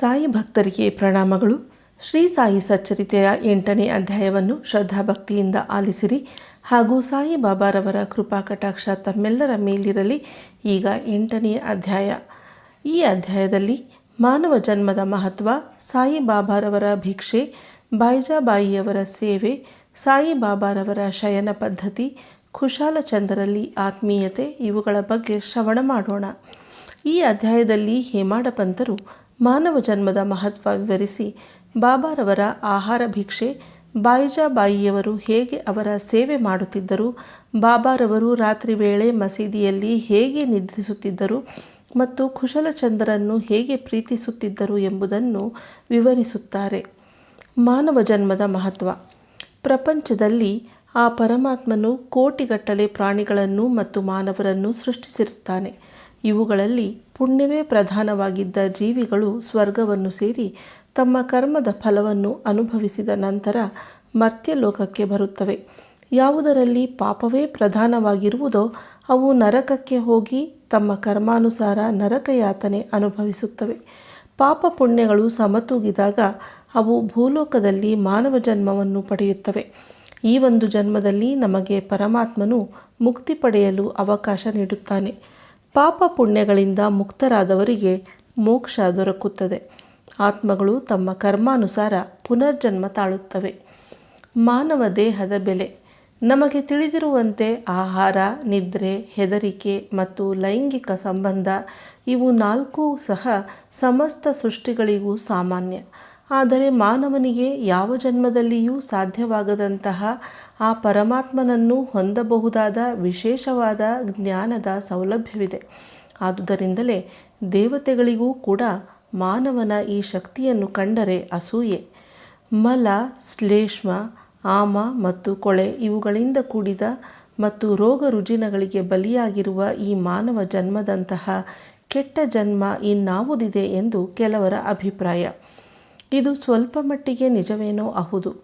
ಸಾಯಿ ಭಕ್ತರಿಗೆ ಪ್ರಣಾಮಗಳು. ಶ್ರೀ ಸಾಯಿ ಸಚ್ಚರಿತೆಯ ಎಂಟನೇ ಅಧ್ಯಾಯವನ್ನು ಶ್ರದ್ಧಾಭಕ್ತಿಯಿಂದ ಆಲಿಸಿರಿ. ಹಾಗೂ ಸಾಯಿ ಬಾಬಾರವರ ಕೃಪಾ ಕಟಾಕ್ಷ ತಮ್ಮೆಲ್ಲರ ಮೇಲಿರಲಿ. ಈಗ ಎಂಟನೆಯ ಅಧ್ಯಾಯ. ಈ ಅಧ್ಯಾಯದಲ್ಲಿ ಮಾನವ ಜನ್ಮದ ಮಹತ್ವ, ಸಾಯಿ ಬಾಬಾರವರ ಭಿಕ್ಷೆ ಬಾಯಿಜಾಬಾಯಿಯವರ ಸೇವೆ, ಸಾಯಿ ಬಾಬಾರವರ ಶಯನ ಪದ್ಧತಿ ಕುಶಾಲಚಂದರಲ್ಲಿ ಆತ್ಮೀಯತೆ ಇವುಗಳ ಬಗ್ಗೆ ಶ್ರವಣ ಮಾಡೋಣ. ಈ ಅಧ್ಯಾಯದಲ್ಲಿ ಹೇಮಾಡ ಪಂತರು ಮಾನವ ಜನ್ಮದ ಮಹತ್ವ ವಿವರಿಸಿ ಬಾಬಾರವರ ಆಹಾರ ಭಿಕ್ಷೆ, ಬಾಯಿಜಾಬಾಯಿಯವರು ಹೇಗೆ ಅವರ ಸೇವೆ ಮಾಡುತ್ತಿದ್ದರು, ಬಾಬಾರವರು ರಾತ್ರಿ ವೇಳೆ ಮಸೀದಿಯಲ್ಲಿ ಹೇಗೆ ನಿದ್ರಿಸುತ್ತಿದ್ದರು ಮತ್ತು ಕುಶಲಚಂದ್ರನ್ನು ಹೇಗೆ ಪ್ರೀತಿಸುತ್ತಿದ್ದರು ಎಂಬುದನ್ನು ವಿವರಿಸುತ್ತಾರೆ. ಮಾನವ ಜನ್ಮದ ಮಹತ್ವ. ಪ್ರಪಂಚದಲ್ಲಿ ಆ ಪರಮಾತ್ಮನು ಕೋಟಿಗಟ್ಟಲೆ ಪ್ರಾಣಿಗಳನ್ನು ಮತ್ತು ಮಾನವರನ್ನು ಸೃಷ್ಟಿಸಿರುತ್ತಾನೆ. ಇವುಗಳಲ್ಲಿ ಪುಣ್ಯವೇ ಪ್ರಧಾನವಾಗಿದ್ದ ಜೀವಿಗಳು ಸ್ವರ್ಗವನ್ನು ಸೇರಿ ತಮ್ಮ ಕರ್ಮದ ಫಲವನ್ನು ಅನುಭವಿಸಿದ ನಂತರ ಮರ್ತ್ಯಲೋಕಕ್ಕೆ ಬರುತ್ತವೆ. ಯಾವುದರಲ್ಲಿ ಪಾಪವೇ ಪ್ರಧಾನವಾಗಿರುವುದೋ ಅವು ನರಕಕ್ಕೆ ಹೋಗಿ ತಮ್ಮ ಕರ್ಮಾನುಸಾರ ನರಕಯಾತನೆ ಅನುಭವಿಸುತ್ತವೆ. ಪಾಪ ಪುಣ್ಯಗಳು ಸಮತೂಗಿದಾಗ ಅವು ಭೂಲೋಕದಲ್ಲಿ ಮಾನವ ಜನ್ಮವನ್ನು ಪಡೆಯುತ್ತವೆ. ಈ ಒಂದು ಜನ್ಮದಲ್ಲಿ ನಮಗೆ ಪರಮಾತ್ಮನು ಮುಕ್ತಿ ಪಡೆಯಲು ಅವಕಾಶ ನೀಡುತ್ತಾನೆ. ಪಾಪ ಪುಣ್ಯಗಳಿಂದ ಮುಕ್ತರಾದವರಿಗೆ ಮೋಕ್ಷ ದೊರಕುತ್ತದೆ. ಆತ್ಮಗಳು ತಮ್ಮ ಕರ್ಮಾನುಸಾರ ಪುನರ್ಜನ್ಮ ತಾಳುತ್ತವೆ. ಮಾನವ ದೇಹದ ಬೆಲೆ. ನಮಗೆ ತಿಳಿದಿರುವಂತೆ ಆಹಾರ, ನಿದ್ರೆ, ಹೆದರಿಕೆ ಮತ್ತು ಲೈಂಗಿಕ ಸಂಬಂಧ ಇವು ನಾಲ್ಕೂ ಸಹ ಸಮಸ್ತ ಸೃಷ್ಟಿಗಳಿಗೂ ಸಾಮಾನ್ಯ. ಆದರೆ ಮಾನವನಿಗೆ ಯಾವ ಜನ್ಮದಲ್ಲಿಯೂ ಸಾಧ್ಯವಾಗದಂತಹ ಆ ಪರಮಾತ್ಮನನ್ನು ಹೊಂದಬಹುದಾದ ವಿಶೇಷವಾದ ಜ್ಞಾನದ ಸೌಲಭ್ಯವಿದೆ. ಆದುದರಿಂದಲೇ ದೇವತೆಗಳಿಗೂ ಕೂಡ ಮಾನವನ ಈ ಶಕ್ತಿಯನ್ನು ಕಂಡರೆ ಅಸೂಯೆ. ಮಲ, ಶ್ಲೇಷ್ಮ, ಆಮ ಮತ್ತು ಕೊಳೆ ಇವುಗಳಿಂದ ಕೂಡಿದ ಮತ್ತು ರೋಗ ರುಜಿನಗಳಿಗೆ ಬಲಿಯಾಗಿರುವ ಈ ಮಾನವ ಜನ್ಮದಂತಹ ಕೆಟ್ಟ ಜನ್ಮ ಇನ್ನಾವುದಿದೆ ಎಂದು ಕೆಲವರ ಅಭಿಪ್ರಾಯ. ಇದು ಸ್ವಲ್ಪ ಮಟ್ಟಿಗೆ ನಿಜವೇನೋ ಅಹುದು.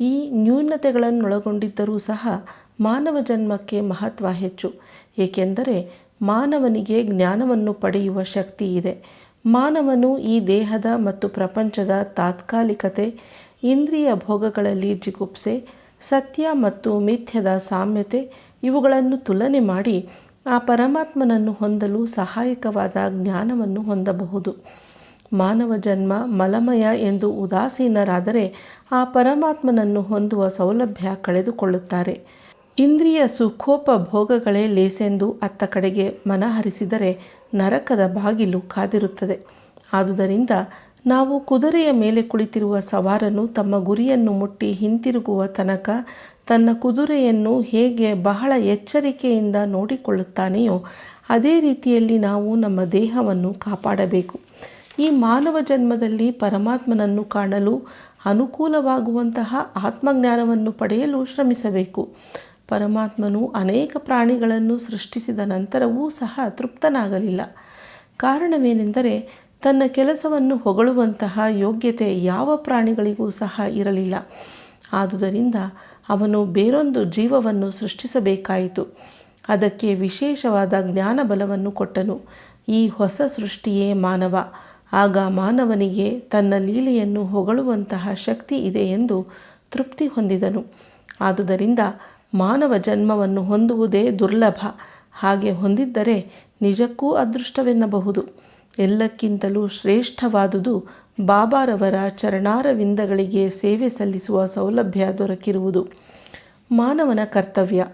ಈ ನ್ಯೂನತೆಗಳನ್ನೊಳಗೊಂಡಿದ್ದರೂ ಸಹ ಮಾನವ ಜನ್ಮಕ್ಕೆ ಮಹತ್ವ ಹೆಚ್ಚು. ಏಕೆಂದರೆ ಮಾನವನಿಗೆ ಜ್ಞಾನವನ್ನು ಪಡೆಯುವ ಶಕ್ತಿ ಇದೆ. ಮಾನವನು ಈ ದೇಹದ ಮತ್ತು ಪ್ರಪಂಚದ ತಾತ್ಕಾಲಿಕತೆ, ಇಂದ್ರಿಯ ಭೋಗಗಳಲ್ಲಿ ಜಿಗುಪ್ಸೆ, ಸತ್ಯ ಮತ್ತು ಮಿಥ್ಯದ ಸಾಮ್ಯತೆ ಇವುಗಳನ್ನು ತುಲನೆ ಮಾಡಿ ಆ ಪರಮಾತ್ಮನನ್ನು ಹೊಂದಲು ಸಹಾಯಕವಾದ ಜ್ಞಾನವನ್ನು ಹೊಂದಬಹುದು. ಮಾನವ ಜನ್ಮ ಮಲಮಯ ಎಂದು ಉದಾಸೀನರಾದರೆ ಆ ಪರಮಾತ್ಮನನ್ನು ಹೊಂದುವ ಸೌಲಭ್ಯ ಕಳೆದುಕೊಳ್ಳುತ್ತಾರೆ. ಇಂದ್ರಿಯ ಸುಖೋಪ ಭೋಗಗಳೇ ಲೇಸೆಂದು ಅತ್ತ ಕಡೆಗೆ ಮನಹರಿಸಿದರೆ ನರಕದ ಬಾಗಿಲು ಕಾದಿರುತ್ತದೆ. ಆದುದರಿಂದ ನಾವು ಕುದುರೆಯ ಮೇಲೆ ಕುಳಿತಿರುವ ಸವಾರನು ತಮ್ಮ ಗುರಿಯನ್ನು ಮುಟ್ಟಿ ಹಿಂತಿರುಗುವ ತನಕ ತನ್ನ ಕುದುರೆಯನ್ನು ಹೇಗೆ ಬಹಳ ಎಚ್ಚರಿಕೆಯಿಂದ ನೋಡಿಕೊಳ್ಳುತ್ತಾನೆಯೋ ಅದೇ ರೀತಿಯಲ್ಲಿ ನಾವು ನಮ್ಮ ದೇಹವನ್ನು ಕಾಪಾಡಬೇಕು. ಈ ಮಾನವ ಜನ್ಮದಲ್ಲಿ ಪರಮಾತ್ಮನನ್ನು ಕಾಣಲು ಅನುಕೂಲವಾಗುವಂತಹ ಆತ್ಮಜ್ಞಾನವನ್ನು ಪಡೆಯಲು ಶ್ರಮಿಸಬೇಕು. ಪರಮಾತ್ಮನು ಅನೇಕ ಪ್ರಾಣಿಗಳನ್ನು ಸೃಷ್ಟಿಸಿದ ನಂತರವೂ ಸಹ ತೃಪ್ತನಾಗಲಿಲ್ಲ. ಕಾರಣವೇನೆಂದರೆ ತನ್ನ ಕೆಲಸವನ್ನು ಹೊಗಳುವಂತಹ ಯೋಗ್ಯತೆ ಯಾವ ಪ್ರಾಣಿಗಳಿಗೂ ಸಹ ಇರಲಿಲ್ಲ. ಆದುದರಿಂದ ಅವನು ಬೇರೊಂದು ಜೀವವನ್ನು ಸೃಷ್ಟಿಸಬೇಕಾಯಿತು. ಅದಕ್ಕೆ ವಿಶೇಷವಾದ ಜ್ಞಾನಬಲವನ್ನು ಕೊಟ್ಟನು. ಈ ಹೊಸ ಸೃಷ್ಟಿಯೇ ಮಾನವ. ಆಗ ಮಾನವನಿಗೆ ತನ್ನ ಲೀಲೆಯನ್ನು ಹೊಗಳುವಂತಹ ಶಕ್ತಿ ಇದೆ ಎಂದು ತೃಪ್ತಿ ಹೊಂದಿದನು. ಆದುದರಿಂದ ಮಾನವ ಜನ್ಮವನ್ನು ಹೊಂದುವುದೇ ದುರ್ಲಭ. ಹಾಗೆ ಹೊಂದಿದ್ದರೆ ನಿಜಕ್ಕೂ ಅದೃಷ್ಟವೆನ್ನಬಹುದು. ಎಲ್ಲಕ್ಕಿಂತಲೂ ಶ್ರೇಷ್ಠವಾದುದು ಬಾಬಾರವರ ಚರಣಾರವಿಂದಗಳಿಗೆ ಸೇವೆ ಸಲ್ಲಿಸುವ ಸೌಲಭ್ಯ ದೊರಕಿರುವುದು. ಮಾನವನ ಕರ್ತವ್ಯ.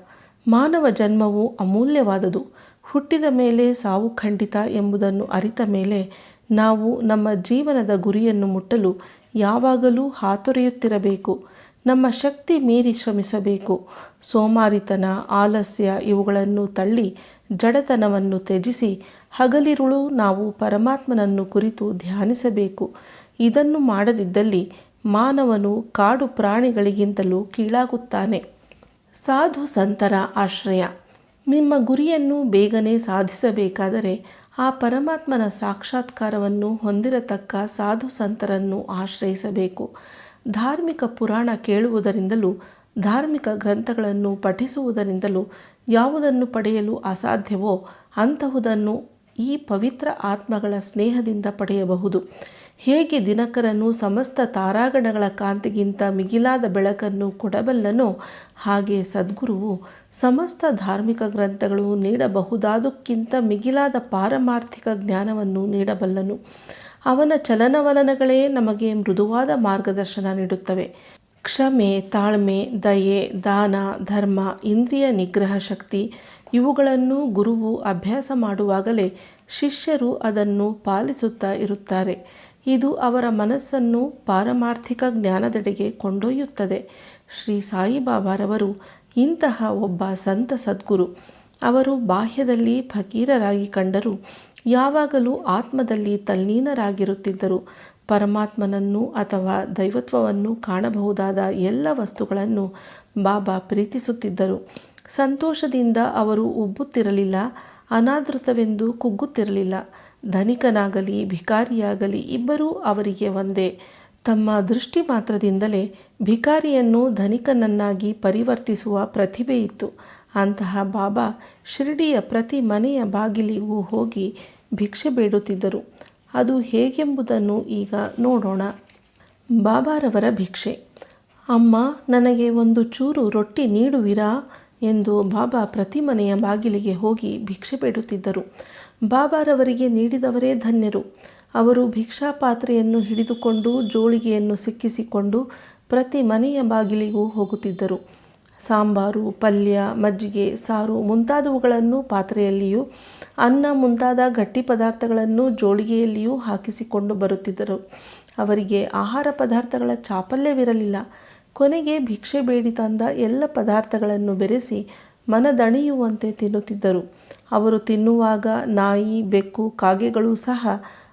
ಮಾನವ ಜನ್ಮವು ಅಮೂಲ್ಯವಾದುದು. ಹುಟ್ಟಿದ ಮೇಲೆ ಸಾವು ಖಂಡಿತ ಎಂಬುದನ್ನು ಅರಿತ ಮೇಲೆ ನಾವು ನಮ್ಮ ಜೀವನದ ಗುರಿಯನ್ನು ಮುಟ್ಟಲು ಯಾವಾಗಲೂ ಹಾತೊರೆಯುತ್ತಿರಬೇಕು. ನಮ್ಮ ಶಕ್ತಿ ಮೀರಿ ಶ್ರಮಿಸಬೇಕು. ಸೋಮಾರಿತನ, ಆಲಸ್ಯ ಇವುಗಳನ್ನು ತಳ್ಳಿ ಜಡತನವನ್ನು ತ್ಯಜಿಸಿ ಹಗಲಿರುಳು ನಾವು ಪರಮಾತ್ಮನನ್ನು ಕುರಿತು ಧ್ಯಾನಿಸಬೇಕು. ಇದನ್ನು ಮಾಡದಿದ್ದಲ್ಲಿ ಮಾನವನು ಕಾಡು ಪ್ರಾಣಿಗಳಿಗಿಂತಲೂ ಕೀಳಾಗುತ್ತಾನೆ. ಸಾಧು ಸಂತರ ಆಶ್ರಯ. ನಿಮ್ಮ ಗುರಿಯನ್ನು ಬೇಗನೆ ಸಾಧಿಸಬೇಕಾದರೆ ಆ ಪರಮಾತ್ಮನ ಸಾಕ್ಷಾತ್ಕಾರವನ್ನು ಹೊಂದಿರತಕ್ಕ ಸಾಧು ಸಂತರನ್ನು ಆಶ್ರಯಿಸಬೇಕು. ಧಾರ್ಮಿಕ ಪುರಾಣ ಕೇಳುವುದರಿಂದಲೂ, ಧಾರ್ಮಿಕ ಗ್ರಂಥಗಳನ್ನು ಪಠಿಸುವುದರಿಂದಲೂ ಯಾವುದನ್ನು ಪಡೆಯಲು ಅಸಾಧ್ಯವೋ ಅಂತಹುದನ್ನು ಈ ಪವಿತ್ರ ಆತ್ಮಗಳ ಸ್ನೇಹದಿಂದ ಪಡೆಯಬಹುದು. ಹೇಗೆ ದಿನಕರನು ಸಮಸ್ತ ತಾರಾಗಣಗಳ ಕಾಂತಿಗಿಂತ ಮಿಗಿಲಾದ ಬೆಳಕನ್ನು ಕೊಡಬಲ್ಲನೋ ಹಾಗೆ ಸದ್ಗುರುವು ಸಮಸ್ತ ಧಾರ್ಮಿಕ ಗ್ರಂಥಗಳು ನೀಡಬಹುದಾದಕ್ಕಿಂತ ಮಿಗಿಲಾದ ಪಾರಮಾರ್ಥಿಕ ಜ್ಞಾನವನ್ನು ನೀಡಬಲ್ಲನು. ಅವನ ಚಲನವಲನಗಳೇ ನಮಗೆ ಮೃದುವಾದ ಮಾರ್ಗದರ್ಶನ ನೀಡುತ್ತವೆ. ಕ್ಷಮೆ, ತಾಳ್ಮೆ, ದಯೆ, ದಾನ, ಧರ್ಮ, ಇಂದ್ರಿಯ ನಿಗ್ರಹ ಶಕ್ತಿ ಇವುಗಳನ್ನು ಗುರುವು ಅಭ್ಯಾಸ ಮಾಡುವಾಗಲೇ ಶಿಷ್ಯರು ಅದನ್ನು ಪಾಲಿಸುತ್ತಾ ಇರುತ್ತಾರೆ. ಇದು ಅವರ ಮನಸ್ಸನ್ನು ಪಾರಮಾರ್ಥಿಕ ಜ್ಞಾನದೆಡೆಗೆ ಕೊಂಡೊಯ್ಯುತ್ತದೆ. ಶ್ರೀ ಸಾಯಿಬಾಬಾರವರು ಇಂತಹ ಒಬ್ಬ ಸಂತ ಸದ್ಗುರು. ಅವರು ಬಾಹ್ಯದಲ್ಲಿ ಫಕೀರರಾಗಿ ಕಂಡರೂ. ಯಾವಾಗಲೂ ಆತ್ಮದಲ್ಲಿ ತಲ್ಲೀನರಾಗಿರುತ್ತಿದ್ದರು. ಪರಮಾತ್ಮನನ್ನು ಅಥವಾ ದೈವತ್ವವನ್ನು ಕಾಣಬಹುದಾದ ಎಲ್ಲ ವಸ್ತುಗಳನ್ನು ಬಾಬಾ ಪ್ರೀತಿಸುತ್ತಿದ್ದರು. ಸಂತೋಷದಿಂದ ಅವರು ಉಬ್ಬುತ್ತಿರಲಿಲ್ಲ, ಅನಾದೃತವೆಂದು ಕುಗ್ಗುತ್ತಿರಲಿಲ್ಲ. ಧನಿಕನಾಗಲಿ, ಭಿಕಾರಿಯಾಗಲಿ ಇಬ್ಬರೂ ಅವರಿಗೆ ಒಂದೇ. ತಮ್ಮ ದೃಷ್ಟಿ ಮಾತ್ರದಿಂದಲೇ ಭಿಕಾರಿಯನ್ನು ಧನಿಕನನ್ನಾಗಿ ಪರಿವರ್ತಿಸುವ ಪ್ರತಿಭೆ ಇತ್ತು. ಅಂತಹ ಬಾಬಾ ಶಿರ್ಡಿಯ ಪ್ರತಿ ಮನೆಯ ಬಾಗಿಲಿಗೂ ಹೋಗಿ ಭಿಕ್ಷೆ ಬೇಡುತ್ತಿದ್ದರು. ಅದು ಹೇಗೆಂಬುದನ್ನು ಈಗ ನೋಡೋಣ. ಬಾಬಾರವರ ಭಿಕ್ಷೆ. ಅಮ್ಮ, ನನಗೆ ಒಂದು ಚೂರು ರೊಟ್ಟಿ ನೀಡುವಿರಾ? ಎಂದು ಬಾಬಾ ಪ್ರತಿ ಮನೆಯ ಬಾಗಿಲಿಗೆ ಹೋಗಿ ಭಿಕ್ಷೆ ಬೇಡುತ್ತಿದ್ದರು ಬಾಬಾರವರಿಗೆ ನೀಡಿದವರೇ ಧನ್ಯರು. ಅವರು ಭಿಕ್ಷಾ ಪಾತ್ರೆಯನ್ನು ಹಿಡಿದುಕೊಂಡು ಜೋಳಿಗೆಯನ್ನು ಸಿಕ್ಕಿಸಿಕೊಂಡು ಪ್ರತಿ ಮನೆಯ ಬಾಗಿಲಿಗೂ ಹೋಗುತ್ತಿದ್ದರು. ಸಾಂಬಾರು, ಪಲ್ಯ, ಮಜ್ಜಿಗೆ, ಸಾರು ಮುಂತಾದವುಗಳನ್ನು ಪಾತ್ರೆಯಲ್ಲಿಯೂ, ಅನ್ನ ಮುಂತಾದ ಗಟ್ಟಿ ಪದಾರ್ಥಗಳನ್ನು ಜೋಳಿಗೆಯಲ್ಲಿಯೂ ಹಾಕಿಸಿಕೊಂಡು ಬರುತ್ತಿದ್ದರು. ಅವರಿಗೆ ಆಹಾರ ಪದಾರ್ಥಗಳ ಚಾಪಲ್ಯವಿರಲಿಲ್ಲ. ಕೊನೆಗೆ ಭಿಕ್ಷೆ ಬೇಡಿ ತಂದ ಎಲ್ಲ ಪದಾರ್ಥಗಳನ್ನು ಬೆರೆಸಿ ಮನದಣಿಯುವಂತೆ ತಿನ್ನುತ್ತಿದ್ದರು. ಅವರು ತಿನ್ನುವಾಗ ನಾಯಿ, ಬೆಕ್ಕು, ಕಾಗೆಗಳು ಸಹ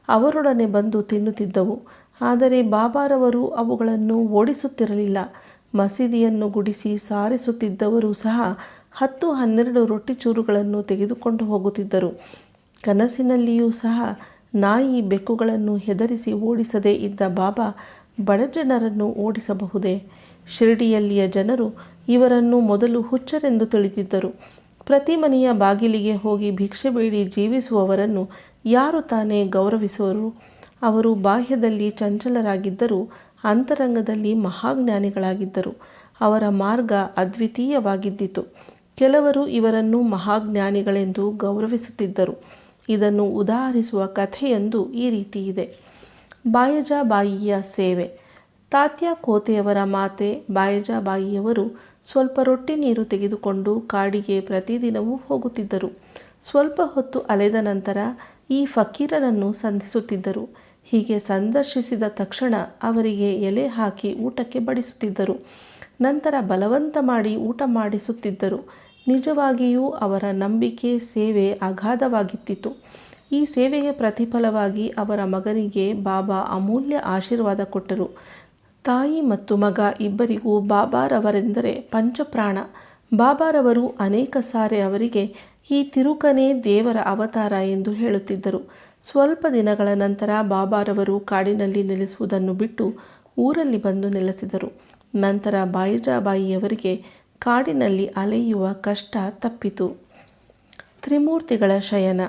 ಅವರೊಡನೆ ಬಂದು ತಿನ್ನುತ್ತಿದ್ದವು. ಆದರೆ ಬಾಬಾರವರು ಅವುಗಳನ್ನು ಓಡಿಸುತ್ತಿರಲಿಲ್ಲ. ಮಸೀದಿಯನ್ನು ಗುಡಿಸಿ ಸಾರಿಸುತ್ತಿದ್ದವರು ಸಹ ಹತ್ತು ಹನ್ನೆರಡು ರೊಟ್ಟಿ ಚೂರುಗಳನ್ನು ತೆಗೆದುಕೊಂಡು ಹೋಗುತ್ತಿದ್ದರು. ಕನಸಿನಲ್ಲಿಯೂ ಸಹ ನಾಯಿ ಬೆಕ್ಕುಗಳನ್ನು ಹೆದರಿಸಿ ಓಡಿಸದೇ ಇದ್ದ ಬಾಬಾ ಬಡಜನರನ್ನು ಓಡಿಸಬಹುದೇ? ಶಿರ್ಡಿಯಲ್ಲಿಯ ಜನರು ಇವರನ್ನು ಮೊದಲು ಹುಚ್ಚರೆಂದು ತಿಳಿದಿದ್ದರು. ಪ್ರತಿ ಮನೆಯ ಬಾಗಿಲಿಗೆ ಹೋಗಿ ಭಿಕ್ಷೆ ಬೇಡಿ ಜೀವಿಸುವವರನ್ನು ಯಾರು ತಾನೇ ಗೌರವಿಸುವರು ಅವರು ಬಾಹ್ಯದಲ್ಲಿ ಚಂಚಲರಾಗಿದ್ದರೂ ಅಂತರಂಗದಲ್ಲಿ ಮಹಾಜ್ಞಾನಿಗಳಾಗಿದ್ದರು. ಅವರ ಮಾರ್ಗ ಅದ್ವಿತೀಯವಾಗಿದ್ದಿತು. ಕೆಲವರು ಇವರನ್ನು ಮಹಾಜ್ಞಾನಿಗಳೆಂದು ಗೌರವಿಸುತ್ತಿದ್ದರು. ಇದನ್ನು ಉದಾಹರಿಸುವ ಕಥೆಯೊಂದು ಈ ರೀತಿ ಇದೆ ಬಾಯಜಾಬಾಯಿಯ ಸೇವೆ. ತಾತ್ಯ ಕೋತೆಯವರ ಮಾತೆ ಬಾಯಜಾಬಾಯಿಯವರು ಸ್ವಲ್ಪ ರೊಟ್ಟಿ ನೀರು ತೆಗೆದುಕೊಂಡು ಕಾಡಿಗೆ ಪ್ರತಿದಿನವೂ ಹೋಗುತ್ತಿದ್ದರು. ಸ್ವಲ್ಪ ಹೊತ್ತು ಅಲೆದ ನಂತರ ಈ ಫಕೀರನನ್ನು ಸಂಧಿಸುತ್ತಿದ್ದರು. ಹೀಗೆ ಸಂದರ್ಶಿಸಿದ ತಕ್ಷಣ ಅವರಿಗೆ ಎಲೆ ಹಾಕಿ ಊಟಕ್ಕೆ ಬಡಿಸುತ್ತಿದ್ದರು. ನಂತರ ಬಲವಂತ ಮಾಡಿ ಊಟ ಮಾಡಿಸುತ್ತಿದ್ದರು. ನಿಜವಾಗಿಯೂ ಅವರ ನಂಬಿಕೆ ಸೇವೆ ಅಗಾಧವಾಗಿತ್ತಿತ್ತು ಈ ಸೇವೆಗೆ ಪ್ರತಿಫಲವಾಗಿ ಅವರ ಮಗನಿಗೆ ಬಾಬಾ ಅಮೂಲ್ಯ ಆಶೀರ್ವಾದ ಕೊಟ್ಟರು. ತಾಯಿ ಮತ್ತು ಮಗ ಇಬ್ಬರಿಗೂ ಬಾಬಾರವರೆಂದರೆ ಪಂಚಪ್ರಾಣ. ಬಾಬಾರವರು ಅನೇಕ ಸಾರಿ ಅವರಿಗೆ ಈ ತಿರುಕನೇ ದೇವರ ಅವತಾರ ಎಂದು ಹೇಳುತ್ತಿದ್ದರು. ಸ್ವಲ್ಪ ದಿನಗಳ ನಂತರ ಬಾಬಾರವರು ಕಾಡಿನಲ್ಲಿ ನೆಲೆಸುವುದನ್ನು ಬಿಟ್ಟು ಊರಲ್ಲಿ ಬಂದು ನೆಲೆಸಿದರು. ನಂತರ ಬಾಯಿಜಾಬಾಯಿಯವರಿಗೆ ಕಾಡಿನಲ್ಲಿ ಅಲೆಯುವ ಕಷ್ಟ ತಪ್ಪಿತು. ತ್ರಿಮೂರ್ತಿಗಳ ಶಯನ.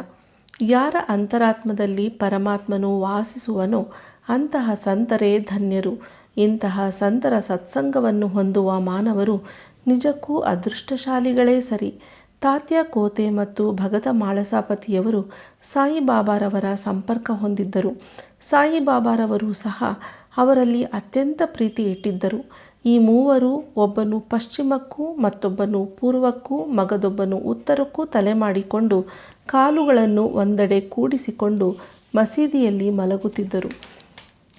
ಯಾರ ಅಂತರಾತ್ಮದಲ್ಲಿ ಪರಮಾತ್ಮನು ವಾಸಿಸುವನೋ ಅಂತಹ ಸಂತರೇ ಧನ್ಯರು. ಇಂತಹ ಸಂತರ ಸತ್ಸಂಗವನ್ನು ಹೊಂದುವ ಮಾನವರು ನಿಜಕ್ಕೂ ಅದೃಷ್ಟಶಾಲಿಗಳೇ ಸರಿ. ತಾತ್ಯ ಕೋತೆ ಮತ್ತು ಭಗತ ಮಾಳಸಾಪತಿಯವರು ಸಾಯಿಬಾಬಾರವರ ಸಂಪರ್ಕ ಹೊಂದಿದ್ದರು. ಸಾಯಿಬಾಬಾರವರು ಸಹ ಅವರಲ್ಲಿ ಅತ್ಯಂತ ಪ್ರೀತಿ ಇಟ್ಟಿದ್ದರು. ಈ ಮೂವರು ಒಬ್ಬನು ಪಶ್ಚಿಮಕ್ಕೂ ಮತ್ತೊಬ್ಬನು ಪೂರ್ವಕ್ಕೂ ಮಗದೊಬ್ಬನು ಉತ್ತರಕ್ಕೂ ತಲೆ ಮಾಡಿಕೊಂಡು ಕಾಲುಗಳನ್ನು ಒಂದೆಡೆ ಕೂಡಿಸಿಕೊಂಡು ಮಸೀದಿಯಲ್ಲಿ ಮಲಗುತ್ತಿದ್ದರು.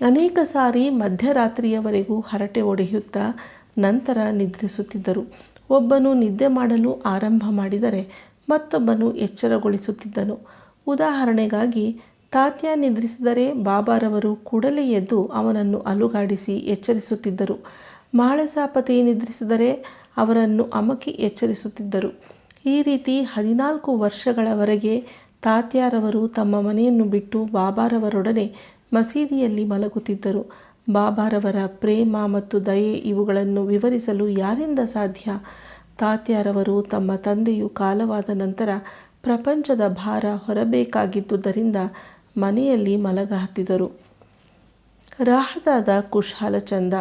ಅನೇಕ ಸಾರಿ ಮಧ್ಯರಾತ್ರಿಯವರೆಗೂ ಹರಟೆ ಒಡೆಯುತ್ತಾ ನಂತರ ನಿದ್ರಿಸುತ್ತಿದ್ದರು. ಒಬ್ಬನು ನಿದ್ದೆ ಮಾಡಲು ಆರಂಭ ಮಾಡಿದರೆ ಮತ್ತೊಬ್ಬನು ಎಚ್ಚರಗೊಳಿಸುತ್ತಿದ್ದನು. ಉದಾಹರಣೆಗಾಗಿ, ತಾತ್ಯ ನಿದ್ರಿಸಿದರೆ ಬಾಬಾರವರು ಕೂಡಲೇ ಎದ್ದು ಅವನನ್ನು ಅಲುಗಾಡಿಸಿ ಎಚ್ಚರಿಸುತ್ತಿದ್ದರು. ಮಾಳಸಾಪತಿ ನಿದ್ರಿಸಿದರೆ ಅವರನ್ನು ಅಮಕಿ ಎಚ್ಚರಿಸುತ್ತಿದ್ದರು. ಈ ರೀತಿ ಹದಿನಾಲ್ಕು ವರ್ಷಗಳವರೆಗೆ ತಾತ್ಯಾರವರು ತಮ್ಮ ಮನೆಯನ್ನು ಬಿಟ್ಟು ಬಾಬಾರವರೊಡನೆ ಮಸೀದಿಯಲ್ಲಿ ಮಲಗುತ್ತಿದ್ದರು. ಬಾಬಾರವರ ಪ್ರೇಮ ಮತ್ತು ದಯೆ ಇವುಗಳನ್ನು ವಿವರಿಸಲು ಯಾರಿಂದ ಸಾಧ್ಯ? ತಾತ್ಯಾರವರು ತಮ್ಮ ತಂದೆಯು ಕಾಲವಾದ ನಂತರ ಪ್ರಪಂಚದ ಭಾರ ಹೊರಬೇಕಾಗಿದ್ದುದರಿಂದ ಮನೆಯಲ್ಲಿ ಮಲಗ ಹತ್ತಿದರು ರಾಹದಾದ ಕುಶಾಲಚಂದ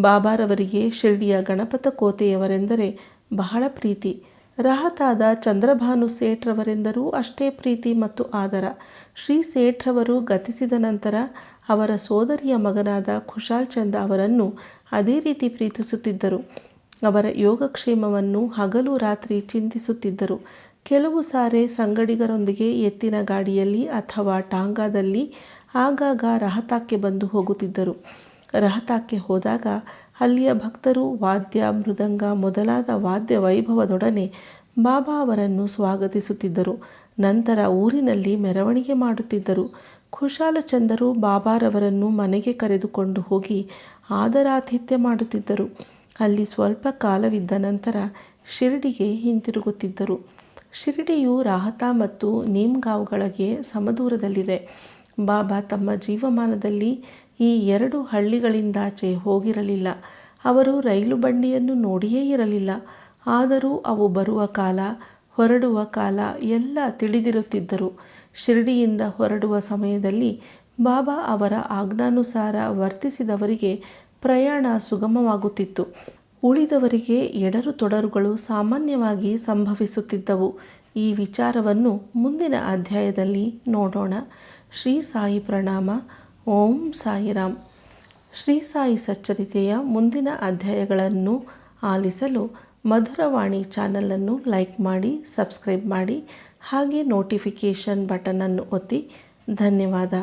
ಬಾಬಾರವರಿಗೆ ಶಿರ್ಡಿಯ ಗಣಪತ ಕೋತೆಯವರೆಂದರೆ ಬಹಳ ಪ್ರೀತಿ. ರಾಹತಾದ ಚಂದ್ರಭಾನು ಸೇಠ್ರವರೆಂದರೂ ಅಷ್ಟೇ ಪ್ರೀತಿ ಮತ್ತು ಆದರ. ಶ್ರೀ ಸೇಠ್ರವರು ಗತಿಸಿದ ನಂತರ ಅವರ ಸೋದರಿಯ ಮಗನಾದ ಖುಷಾಲ್ ಚಂದ ಅವರನ್ನು ಅದೇ ರೀತಿ ಪ್ರೀತಿಸುತ್ತಿದ್ದರು. ಅವರ ಯೋಗಕ್ಷೇಮವನ್ನು ಹಗಲು ರಾತ್ರಿ ಚಿಂತಿಸುತ್ತಿದ್ದರು. ಕೆಲವು ಸಾರೆ ಸಂಗಡಿಗರೊಂದಿಗೆ ಎತ್ತಿನ ಗಾಡಿಯಲ್ಲಿ ಅಥವಾ ಟಾಂಗಾದಲ್ಲಿ ಆಗಾಗ ರಹತಾಕ್ಕೆ ಬಂದು ಹೋಗುತ್ತಿದ್ದರು. ರಹತಾಕ್ಕೆ ಹೋದಾಗ ಅಲ್ಲಿಯ ಭಕ್ತರು ವಾದ್ಯ, ಮೃದಂಗ ಮೊದಲಾದ ವಾದ್ಯ ವೈಭವದೊಡನೆ ಬಾಬಾ ಅವರನ್ನು ಸ್ವಾಗತಿಸುತ್ತಿದ್ದರು. ನಂತರ ಊರಿನಲ್ಲಿ ಮೆರವಣಿಗೆ ಮಾಡುತ್ತಿದ್ದರು. ಕುಶಾಲಚಂದರು ಬಾಬಾರವರನ್ನು ಮನೆಗೆ ಕರೆದುಕೊಂಡು ಹೋಗಿ ಆದರಾತಿಥ್ಯ ಮಾಡುತ್ತಿದ್ದರು. ಅಲ್ಲಿ ಸ್ವಲ್ಪ ಕಾಲವಿದ್ದ ನಂತರ ಶಿರಡಿಗೆ ಹಿಂತಿರುಗುತ್ತಿದ್ದರು. ಶಿರಡಿಯು ರಾಹತಾ ಮತ್ತು ನೀಮ್ಗಾವ್ಗಳಿಗೆ ಸಮದೂರದಲ್ಲಿದೆ. ಬಾಬಾ ತಮ್ಮ ಜೀವಮಾನದಲ್ಲಿ ಈ ಎರಡು ಹಳ್ಳಿಗಳಿಂದಾಚೆ ಹೋಗಿರಲಿಲ್ಲ. ಅವರು ರೈಲು ಬಂಡಿಯನ್ನು ನೋಡಿಯೇ ಇರಲಿಲ್ಲ. ಆದರೂ ಅವು ಬರುವ ಕಾಲ, ಹೊರಡುವ ಕಾಲ ಎಲ್ಲ ತಿಳಿದಿರುತ್ತಿದ್ದರು. ಶಿರಡಿಯಿಂದ ಹೊರಡುವ ಸಮಯದಲ್ಲಿ ಬಾಬಾ ಅವರ ಆಜ್ಞಾನುಸಾರ ವರ್ತಿಸಿದವರಿಗೆ ಪ್ರಯಾಣ ಸುಗಮವಾಗುತ್ತಿತ್ತು. ಉಳಿದವರಿಗೆ ಎಡರು ತೊಡರುಗಳು ಸಾಮಾನ್ಯವಾಗಿ ಸಂಭವಿಸುತ್ತಿದ್ದವು. ಈ ವಿಚಾರವನ್ನು ಮುಂದಿನ ಅಧ್ಯಾಯದಲ್ಲಿ ನೋಡೋಣ. ಶ್ರೀ ಸಾಯಿ ಪ್ರಣಾಮ. ಓಂ ಸಾಯಿರಾಮ್. ಶ್ರೀ ಸಾಯಿ ಸಚ್ಚರಿತೆಯ ಮುಂದಿನ ಅಧ್ಯಾಯಗಳನ್ನು ಆಲಿಸಲು ಮಧುರವಾಣಿ ಚಾನಲನ್ನು ಲೈಕ್ ಮಾಡಿ, ಸಬ್ಸ್ಕ್ರೈಬ್ ಮಾಡಿ, ಹಾಗೆ ನೋಟಿಫಿಕೇಷನ್ ಬಟನನ್ನು ಒತ್ತಿ. ಧನ್ಯವಾದ.